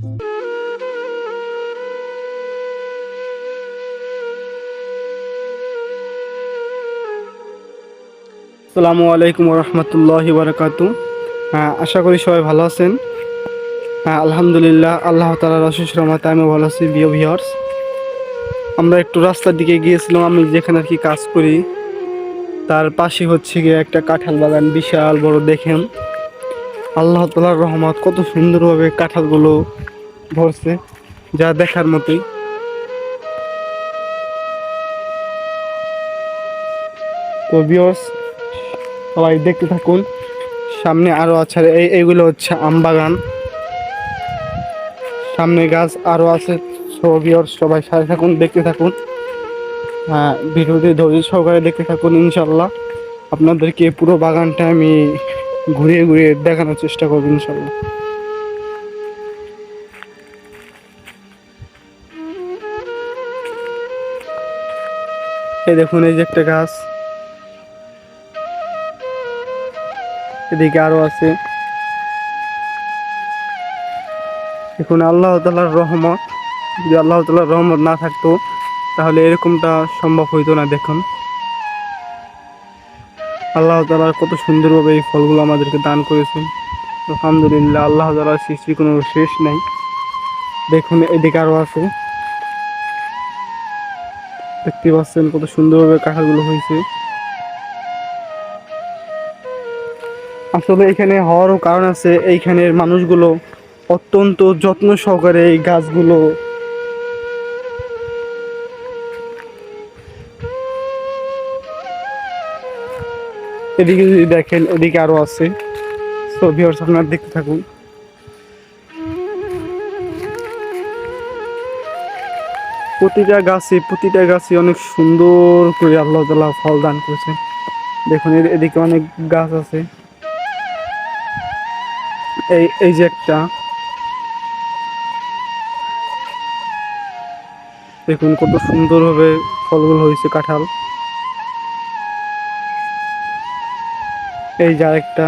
আসসালামু আলাইকুম রহমতুল্লাহ বারকাতু। হ্যাঁ আশা করি সবাই ভালো আছেন। হ্যাঁ আলহামদুলিল্লাহ, আল্লাহ তালার অশেষ রহমতে আমি ভালো আছি বিও ভিওর্স আমরা একটু রাস্তার দিকে গিয়েছিলাম, আমি যেখানে আর কি কাজ করি, তার পাশে হচ্ছে গিয়ে একটা কাঁঠাল বাগান, বিশাল বড় দেখেন। আল্লাহ তালার রহমত কত সুন্দরভাবে কাঁঠালগুলো ভরছে যা দেখার মতোই। তো ভিওর্স সবাই দেখতে থাকুন। সামনে আরও আছে এই এইগুলো হচ্ছে আম বাগান। সামনে গাছ আরও আছে ছবিওর সবাই সাথে থাকুন, দেখতে থাকুন। হ্যাঁ ভিডিওটি ধৈর্য সহকারে দেখতে থাকুন ইনশাল্লাহ আপনাদেরকে পুরো বাগানটা আমি ঘুরিয়ে ঘুরিয়ে দেখানোর চেষ্টা করব ইনশাল্লাহ। এই দেখুন, এই যে একটা গাছ। এদিকে আরও আছে। এখন আল্লাহ তালার রহমত। যদি আল্লাহ তালার রহমত না থাকতো, তাহলে এরকমটা সম্ভব হইতো না দেখুন। আল্লাহ তালা কত সুন্দরভাবে এই ফলগুলো আমাদেরকে দান করেছেন। আলহামদুলিল্লাহ, আল্লাহ তালার সৃষ্টির কোনো শেষ নেই। দেখুন, এদিকে আরও আছে। দেখতে পাচ্ছেন কত সুন্দরভাবে কাঁঠালগুলো হয়েছে। আসলে এখানে হওয়ারও কারণ আছে, এইখানের মানুষগুলো অত্যন্ত যত্ন সহকারে এই গাছগুলো এদিকে যদি দেখেন, এদিকে আরও আছে। তো ভিউয়ার্স আপনারা দেখতে থাকুন। প্রতিটা গাছে প্রতিটা গাছে অনেক সুন্দর করে আল্লাহ তালা ফল দান করেছেন। দেখুন এদিকে অনেক গাছ আছে। এই এই যে একটা। দেখুন, কত সুন্দরভাবে ফলগুলো হয়েছে কাঁঠাল। এই যে আরেকটা।